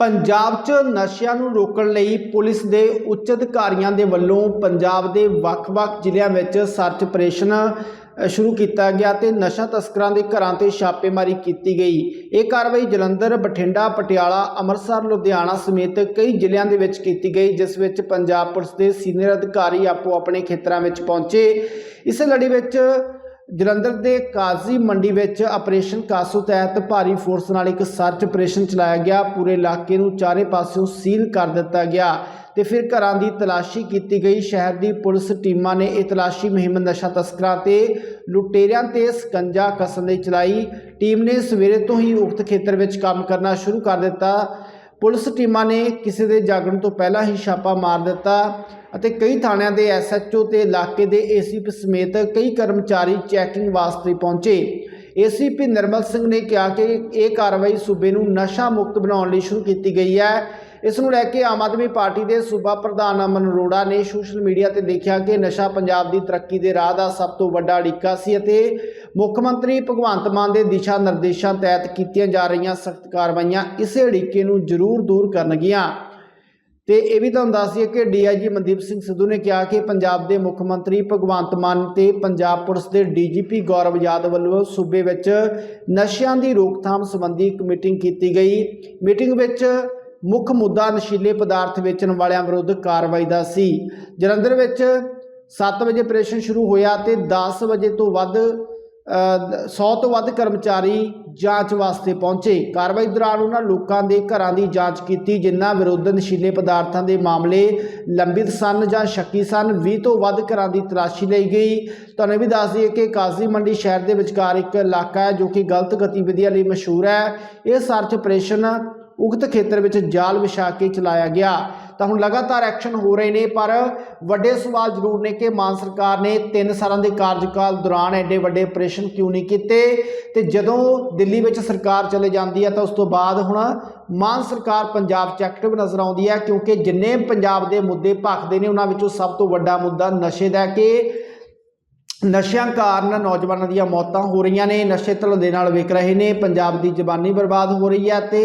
ਪੰਜਾਬ 'ਚ ਨਸ਼ਿਆਂ ਨੂੰ ਰੋਕਣ ਲਈ ਪੁਲਿਸ ਦੇ ਉੱਚ ਅਧਿਕਾਰੀਆਂ ਦੇ ਵੱਲੋਂ ਪੰਜਾਬ ਦੇ ਵੱਖ-ਵੱਖ ਜ਼ਿਲ੍ਹਿਆਂ ਵਿੱਚ ਸਰਚ ਆਪਰੇਸ਼ਨ ਸ਼ੁਰੂ ਕੀਤਾ ਗਿਆ ਤੇ ਨਸ਼ਾ ਤਸਕਰਾਂ ਦੇ ਘਰਾਂ ਤੇ ਛਾਪੇਮਾਰੀ ਕੀਤੀ ਗਈ। ਇਹ ਕਾਰਵਾਈ ਜਲੰਧਰ, ਬਠਿੰਡਾ, ਪਟਿਆਲਾ, ਅੰਮ੍ਰਿਤਸਰ, ਲੁਧਿਆਣਾ ਸਮੇਤ ਕਈ ਜ਼ਿਲ੍ਹਿਆਂ ਦੇ ਵਿੱਚ ਕੀਤੀ ਗਈ, ਜਿਸ ਵਿੱਚ ਪੰਜਾਬ ਪੁਲਿਸ ਦੇ ਸੀਨੀਅਰ ਅਧਿਕਾਰੀ ਆਪੋ ਆਪਣੇ ਖੇਤਰਾਂ ਵਿੱਚ ਪਹੁੰਚੇ। ਇਸ ਲੜੀ ਵਿੱਚ ਜਲੰਧਰ ਦੇ ਕਾਜ਼ੀ ਮੰਡੀ ਵਿੱਚ ਆਪਰੇਸ਼ਨ ਕਾਸੂ ਤਹਿਤ ਭਾਰੀ ਫੋਰਸ ਨਾਲ ਇੱਕ ਸਰਚ ਆਪਰੇਸ਼ਨ ਚਲਾਇਆ ਗਿਆ। ਪੂਰੇ ਇਲਾਕੇ ਨੂੰ ਚਾਰੇ ਪਾਸਿਓਂ ਸੀਲ ਕਰ ਦਿੱਤਾ ਗਿਆ ਤੇ ਫਿਰ ਘਰਾਂ ਦੀ ਤਲਾਸ਼ੀ ਕੀਤੀ ਗਈ। ਸ਼ਹਿਰ ਦੀ ਪੁਲਿਸ ਟੀਮਾਂ ਨੇ ਇਹ ਤਲਾਸ਼ੀ ਮੁਹਿੰਮ ਨਸ਼ਾ ਤਸਕਰਾਂ ਤੇ ਲੁਟੇਰਿਆਂ ਤੇ ਸਕੰਜਾ ਕਸਣ ਲਈ ਚਲਾਈ। ਟੀਮ ਨੇ ਸਵੇਰੇ ਤੋਂ ਹੀ ਉਕਤ ਖੇਤਰ ਵਿੱਚ ਕੰਮ ਕਰਨਾ ਸ਼ੁਰੂ ਕਰ ਦਿੱਤਾ। ਪੁਲਿਸ ਟੀਮਾਂ ਨੇ ਕਿਸੇ ਦੇ ਜਾਗਣ ਤੋਂ ਪਹਿਲਾਂ ਹੀ ਛਾਪਾ ਮਾਰ ਦਿੱਤਾ ਅਤੇ ਕਈ ਥਾਣਿਆਂ ਦੇ ਐਸਐਚਓ ਤੇ ਇਲਾਕੇ ਦੇ ਏਸੀਪੀ ਸਮੇਤ ਕਈ ਕਰਮਚਾਰੀ ਚੈਕਿੰਗ ਵਾਸਤੇ ਪਹੁੰਚੇ। ਏਸੀਪੀ ਨਿਰਮਲ ਸਿੰਘ ਨੇ ਕਿਹਾ ਕਿ ਇਹ ਕਾਰਵਾਈ ਸੂਬੇ ਨੂੰ ਨਸ਼ਾ ਮੁਕਤ ਬਣਾਉਣ ਲਈ ਸ਼ੁਰੂ ਕੀਤੀ ਗਈ ਹੈ। ਇਸ ਨੂੰ ਲੈ ਕੇ ਆਮ ਆਦਮੀ ਪਾਰਟੀ ਦੇ ਸੂਬਾ ਪ੍ਰਧਾਨ ਅਮਨ ਅਰੋੜਾ ਨੇ ਸੋਸ਼ਲ ਮੀਡੀਆ ਤੇ ਲਿਖਿਆ ਕਿ ਨਸ਼ਾ ਪੰਜਾਬ ਦੀ ਤਰੱਕੀ ਦੇ ਰਾਹ ਦਾ ਸਭ ਤੋਂ ਵੱਡਾ ਅੜਿੱਕਾ ਸੀ ਅਤੇ ਮੁੱਖ ਮੰਤਰੀ ਭਗਵੰਤ ਮਾਨ ਦੇ ਦਿਸ਼ਾ ਨਿਰਦੇਸ਼ਾਂ ਤਹਿਤ ਕੀਤੀਆਂ ਜਾ ਰਹੀਆਂ ਸਖਤ ਕਾਰਵਾਈਆਂ ਇਸੇ ਅੜਿੱਕੇ ਨੂੰ ਜ਼ਰੂਰ ਦੂਰ ਕਰਨਗੀਆਂ। ਤੇ ਇਹ ਵੀ ਤੁਹਾਨੂੰ ਦੱਸ ਦਈਏ ਕਿ ਡੀਆਈਜੀ ਮਨਦੀਪ ਸਿੰਘ ਸਿੱਧੂ ਨੇ ਕਿਹਾ ਕਿ ਪੰਜਾਬ ਦੇ ਮੁੱਖ ਮੰਤਰੀ ਭਗਵੰਤ ਮਾਨ ਤੇ ਪੰਜਾਬ ਪੁਲਿਸ ਦੇ ਡੀਜੀਪੀ ਗੌਰਵ ਯਾਦਵ ਵੱਲੋਂ ਸੂਬੇ ਵਿੱਚ ਨਸ਼ਿਆਂ ਦੀ ਰੋਕਥਾਮ ਸੰਬੰਧੀ ਇੱਕ ਮੀਟਿੰਗ ਕੀਤੀ ਗਈ। ਮੀਟਿੰਗ ਵਿੱਚ ਮੁੱਖ ਮੁੱਦਾ ਨਸ਼ੀਲੇ ਪਦਾਰਥ ਵੇਚਣ ਵਾਲਿਆਂ ਵਿਰੁੱਧ ਕਾਰਵਾਈ ਦਾ ਸੀ। ਜਲੰਧਰ ਵਿੱਚ 7 ਵਜੇ ਆਪਰੇਸ਼ਨ ਸ਼ੁਰੂ ਹੋਇਆ ਤੇ 10 ਵਜੇ ਤੋਂ ਵੱਧ 100 ਤੋਂ ਵੱਧ ਕਰਮਚਾਰੀ ਜਾਂਚ ਵਾਸਤੇ ਪਹੁੰਚੇ। ਕਾਰਵਾਈ ਦੌਰਾਨ ਉਹਨਾਂ ਲੋਕਾਂ ਦੇ ਘਰਾਂ ਦੀ ਜਾਂਚ ਕੀਤੀ, ਜਿਨ੍ਹਾਂ ਵਿਰੁੱਧ ਨਸ਼ੀਲੇ ਪਦਾਰਥਾਂ ਦੇ ਮਾਮਲੇ ਲੰਬਿਤ ਸਨ ਜਾਂ ਸ਼ੱਕੀ ਸਨ। 20 ਤੋਂ ਵੱਧ ਘਰਾਂ ਦੀ ਤਲਾਸ਼ੀ ਲਈ ਗਈ। ਤੁਹਾਨੂੰ ਇਹ ਵੀ ਦੱਸ ਦਈਏ ਕਿ ਕਾਜ਼ੀ ਮੰਡੀ ਸ਼ਹਿਰ ਦੇ ਵਿਚਕਾਰ ਇੱਕ ਇਲਾਕਾ ਹੈ ਜੋ ਕਿ ਗਲਤ ਗਤੀਵਿਧੀਆਂ ਲਈ ਮਸ਼ਹੂਰ ਹੈ। ਇਹ ਸਰਚ ਆਪਰੇਸ਼ਨ ਉਕਤ ਖੇਤਰ ਵਿੱਚ ਜਾਲ ਵਿਛਾ ਕੇ ਚਲਾਇਆ ਗਿਆ। ਤਾਂ ਹੁਣ ਲਗਾਤਾਰ ਐਕਸ਼ਨ ਹੋ ਰਹੇ ਨੇ, ਪਰ ਵੱਡੇ ਸਵਾਲ ਜ਼ਰੂਰ ਨੇ ਕਿ ਮਾਨ ਸਰਕਾਰ ਨੇ 3 ਸਾਲਾਂ ਦੇ ਕਾਰਜਕਾਲ ਦੌਰਾਨ ਐਡੇ ਵੱਡੇ ਆਪਰੇਸ਼ਨ ਕਿਉਂ ਨਹੀਂ ਕੀਤੇ? ਤੇ ਜਦੋਂ ਦਿੱਲੀ ਵਿੱਚ ਸਰਕਾਰ ਚਲੇ ਜਾਂਦੀ ਹੈ ਤਾਂ ਉਸ ਤੋਂ ਬਾਅਦ ਹੁਣ ਮਾਨ ਸਰਕਾਰ ਪੰਜਾਬ 'ਚ ਐਕਟਿਵ ਨਜ਼ਰ ਆਉਂਦੀ ਹੈ, ਕਿਉਂਕਿ ਜਿੰਨੇ ਪੰਜਾਬ ਦੇ ਮੁੱਦੇ ਭਖਦੇ ਨੇ, ਉਹਨਾਂ ਵਿੱਚੋਂ ਸਭ ਤੋਂ ਵੱਡਾ ਮੁੱਦਾ ਨਸ਼ੇ ਦਾ ਕਿ ਨਸ਼ਿਆਂ ਕਾਰਨ ਨੌਜਵਾਨਾਂ ਦੀਆਂ ਮੌਤਾਂ ਹੋ ਰਹੀਆਂ ਨੇ, ਨਸ਼ੇ ਧੰਦੇ ਨਾਲ ਵਿਕ ਰਹੇ ਨੇ, ਪੰਜਾਬ ਦੀ ਜਵਾਨੀ ਬਰਬਾਦ ਹੋ ਰਹੀ ਹੈ ਤੇ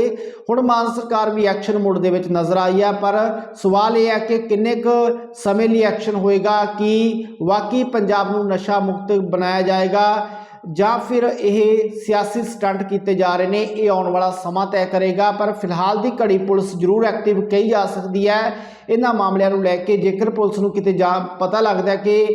ਹੁਣ ਮਾਨ ਸਰਕਾਰ ਵੀ ਐਕਸ਼ਨ ਮੋਡ ਦੇ ਵਿੱਚ ਨਜ਼ਰ ਆਈ ਹੈ, ਪਰ ਸਵਾਲ ਇਹ ਹੈ ਕਿ ਕਿੰਨੇ ਕੁ ਸਮੇਂ ਲਈ ਐਕਸ਼ਨ ਹੋਏਗਾ, ਕਿ ਵਾਕਈ ਪੰਜਾਬ ਨੂੰ ਨਸ਼ਾ ਮੁਕਤ ਬਣਾਇਆ ਜਾਏਗਾ? ਜਾਂ ਫਿਰ ਇਹ ਸਿਆਸੀ ਸਟੰਟ ਕੀਤੇ ਜਾ ਰਹੇ ਨੇ, ਇਹ ਆਉਣ ਵਾਲਾ ਸਮਾਂ ਤੈਅ ਕਰੇਗਾ, ਪਰ ਫਿਲਹਾਲ ਦੀ ਘੜੀ ਪੁਲਿਸ ਜ਼ਰੂਰ ਐਕਟਿਵ ਕਹੀ ਜਾ ਸਕਦੀ ਹੈ। ਇਹਨਾਂ ਮਾਮਲਿਆਂ ਨੂੰ ਲੈ ਕੇ ਜੇਕਰ ਪੁਲਿਸ ਨੂੰ ਕਿਤੇ ਜਾਂ ਪਤਾ ਲੱਗਦਾ ਕਿ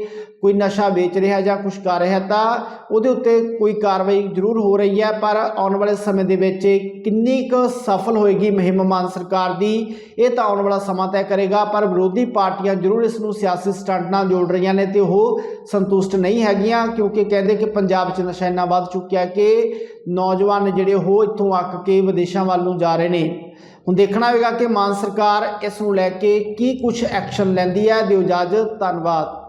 ਕੋਈ ਨਸ਼ਾ ਵੇਚ ਰਿਹਾ ਜਾਂ ਕੁਝ ਕਰ ਰਿਹਾ ਤਾਂ ਉਹਦੇ ਉੱਤੇ ਕੋਈ ਕਾਰਵਾਈ ਜ਼ਰੂਰ ਹੋ ਰਹੀ ਹੈ, ਪਰ ਆਉਣ ਵਾਲੇ ਸਮੇਂ ਦੇ ਵਿੱਚ ਕਿੰਨੀ ਕੁ ਸਫਲ ਹੋਏਗੀ ਮੁਹਿੰਮ ਮਾਨ ਸਰਕਾਰ ਦੀ, ਇਹ ਤਾਂ ਆਉਣ ਵਾਲਾ ਸਮਾਂ ਤੈਅ ਕਰੇਗਾ, ਪਰ ਵਿਰੋਧੀ ਪਾਰਟੀਆਂ ਜ਼ਰੂਰ ਇਸ ਨੂੰ ਸਿਆਸੀ ਸਟੰਟ ਨਾਲ ਜੋੜ ਰਹੀਆਂ ਨੇ ਤੇ ਉਹ ਸੰਤੁਸ਼ਟ ਨਹੀਂ ਹੈਗੀਆਂ, ਕਿਉਂਕਿ ਕਹਿੰਦੇ ਕਿ ਪੰਜਾਬ 'ਚ 'ਚ ਨਸ਼ਾ ਇੰਨਾ ਵੱਧ ਚੁੱਕਿਆ ਕਿ ਨੌਜਵਾਨ ਜਿਹੜੇ ਉਹ ਇੱਥੋਂ ਅੱਕ ਕੇ ਵਿਦੇਸ਼ਾਂ ਵੱਲ ਨੂੰ ਜਾ ਰਹੇ ਨੇ। ਹੁਣ ਦੇਖਣਾ ਹੋਵੇਗਾ ਕਿ ਮਾਨ ਸਰਕਾਰ ਇਸ ਨੂੰ ਲੈ ਕੇ ਕੀ ਕੁਝ ਐਕਸ਼ਨ ਲੈਂਦੀ ਹੈ। ਦਿਓ ਇਜਾਜ਼ਤ, ਧੰਨਵਾਦ।